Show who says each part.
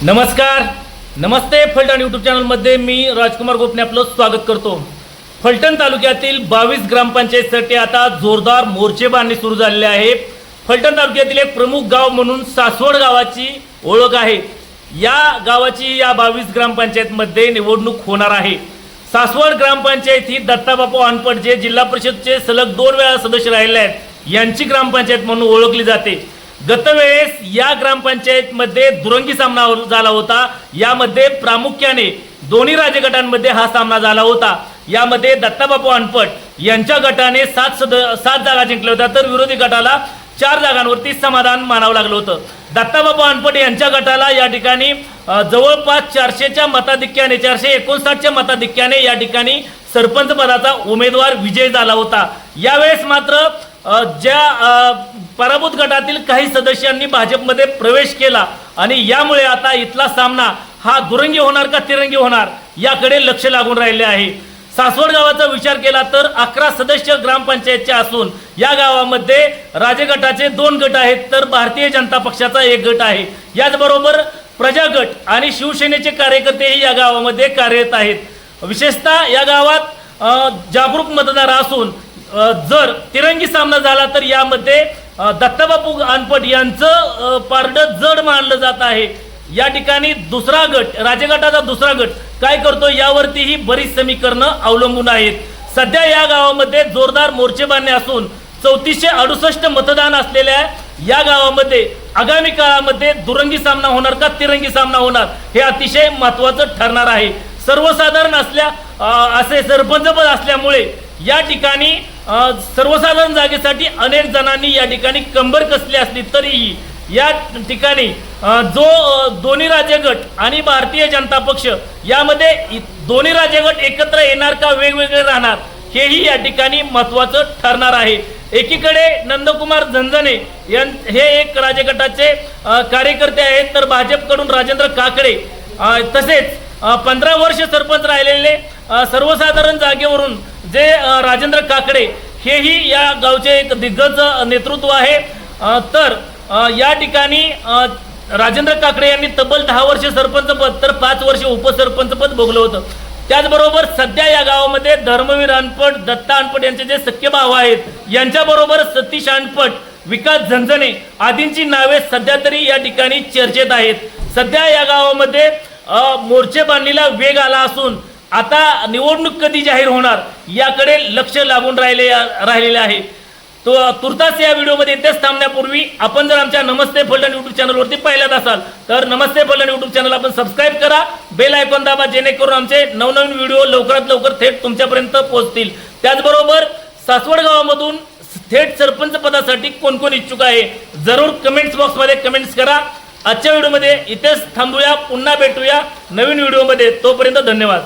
Speaker 1: नमस्कार. नमस्ते फलटण यूट्यूब चॅनलमध्ये मी राजकुमार गोपने आपलं स्वागत करतो. फलटण तालुक्यातील बावीस ग्रामपंचायतसाठी आता जोरदार मोर्चे बांधणी सुरू झालेले आहे. फलटण तालुक्यातील एक प्रमुख गाव म्हणून सासवड गावाची ओळख आहे. या गावाची या बावीस ग्रामपंचायतमध्ये निवडणूक होणार आहे. सासवड ग्रामपंचायत ही दत्ताबापू अनपट जे जिल्हा परिषदचे सलग दोन वेळा सदस्य राहिले आहेत. यांची ग्रामपंचायत म्हणून ओळखली जाते. गतवेळेस या ग्रामपंचायतमध्ये दुरंगी सामना झाला होता. यामध्ये प्रामुख्याने दोन्ही राजगटांमध्ये हा सामना झाला होता. यामध्ये दत्ताबापू अनपट यांच्या गटाने सात सद सात जागा जिंकल्या होत्या. तर विरोधी गटाला चार जागांवरती समाधान मानावं लागलं होतं. दत्ताबापू अनपट यांच्या गटाला या ठिकाणी जवळपास चारशेच्या मताधिक्याने चारशे एकोणसाठच्या मताधिक्याने या ठिकाणी सरपंच पदाचा उमेदवार विजय झाला होता. यावेळेस मात्र ज्या पराभूत गटातील काही सदस्यांनी भाजपमध्ये प्रवेश केला आणि यामुळे आता इथला सामना हा दुरंगी होणार का तिरंगी होणार याकडे लक्ष लागून राहिले आहे. सासवड गावाचा विचार केला तर अकरा सदस्य ग्रामपंचायतचे असून या गावामध्ये राजगटाचे दोन गट आहेत तर भारतीय जनता पक्षाचा एक गट आहे. याचबरोबर प्रजा गट आणि शिवसेनेचे कार्यकर्तेही या गावामध्ये कार्यरत आहेत. विशेषतः या गावात जागरूक मतदार असून जर तिरंगी सामना झाला तर यामध्ये दत्ताबापू अनपट यांचं पारडं जड मानलं जात आहे. या ठिकाणी दुसरा गट राजगटाचा दुसरा गट काय करतो यावरतीही बरीच समीकरणं अवलंबून आहेत. सध्या या गावामध्ये जोरदार मोर्चे बांधणे असून चौतीसशे अडुसष्ट मतदान असलेल्या या गावामध्ये आगामी काळामध्ये दुरंगी सामना होणार का तिरंगी सामना होणार हे अतिशय महत्वाचं ठरणार आहे. सर्वसाधारण असल्या असे सरपंच पद असल्यामुळे या ठिकाणी सर्वसाधारण जागेसाठी अनेक जणांनी या ठिकाणी कंबर कसली असली तरीही या ठिकाणी जो दोन्ही राज्य गट आणि भारतीय जनता पक्ष यामध्ये दोन्ही राज्य गट एकत्र येणार का वेगवेगळे राहणार हेही या ठिकाणी महत्वाचं ठरणार आहे. एकीकडे नंदकुमार झंझणे यां हे एक राजगटाचे कार्यकर्ते आहेत तर भाजपकडून राजेंद्र काकडे तसेच पंधरा वर्ष सरपंच राहिलेले सर्वसाधारण जागेवरून जे राजेंद्र काकडे हेही या गावचे एक दिग्गज नेतृत्व आहे. तर या ठिकाणी राजेंद्र काकडे यांनी तब्बल दहा वर्षे सरपंच पद तर पाच वर्ष उपसरपंच पद भोगलं होतं. त्याचबरोबर सध्या या गावामध्ये धर्मवीर अनपट दत्ता अनपट यांचे जे सख्य भाव आहेत यांच्याबरोबर सतीश अनपट विकास झंझणे आदींची नावे सध्या तरी या ठिकाणी चर्चेत आहेत. सध्या या गावामध्ये मोर्चे बांधणीला वेग आला असून आता निवडणूक कधी जाहीर होणार याकडे लक्ष लागून राहिले राहिलेले आहे. तो तुर्तास या व्हिडिओमध्ये इथेच थांबण्यापूर्वी आपण जर आमच्या नमस्ते फलटण युट्यूब चॅनलवरती पाहिल्यात असाल तर नमस्ते फलटण युट्यूब चॅनल आपण सबस्क्राईब करा बेल आयकॉन दाबा जेणेकरून आमचे नवनवीन व्हिडिओ लवकरात लवकर थेट तुमच्यापर्यंत पोहोचतील. त्याचबरोबर सासवड गावामधून थेट सरपंच पदासाठी कोण कोण इच्छुक आहे जरूर कमेंट्स बॉक्समध्ये कमेंट्स करा. आजच्या व्हिडिओमध्ये इथेच थांबूया पुन्हा भेटूया नवीन व्हिडिओमध्ये. तोपर्यंत धन्यवाद.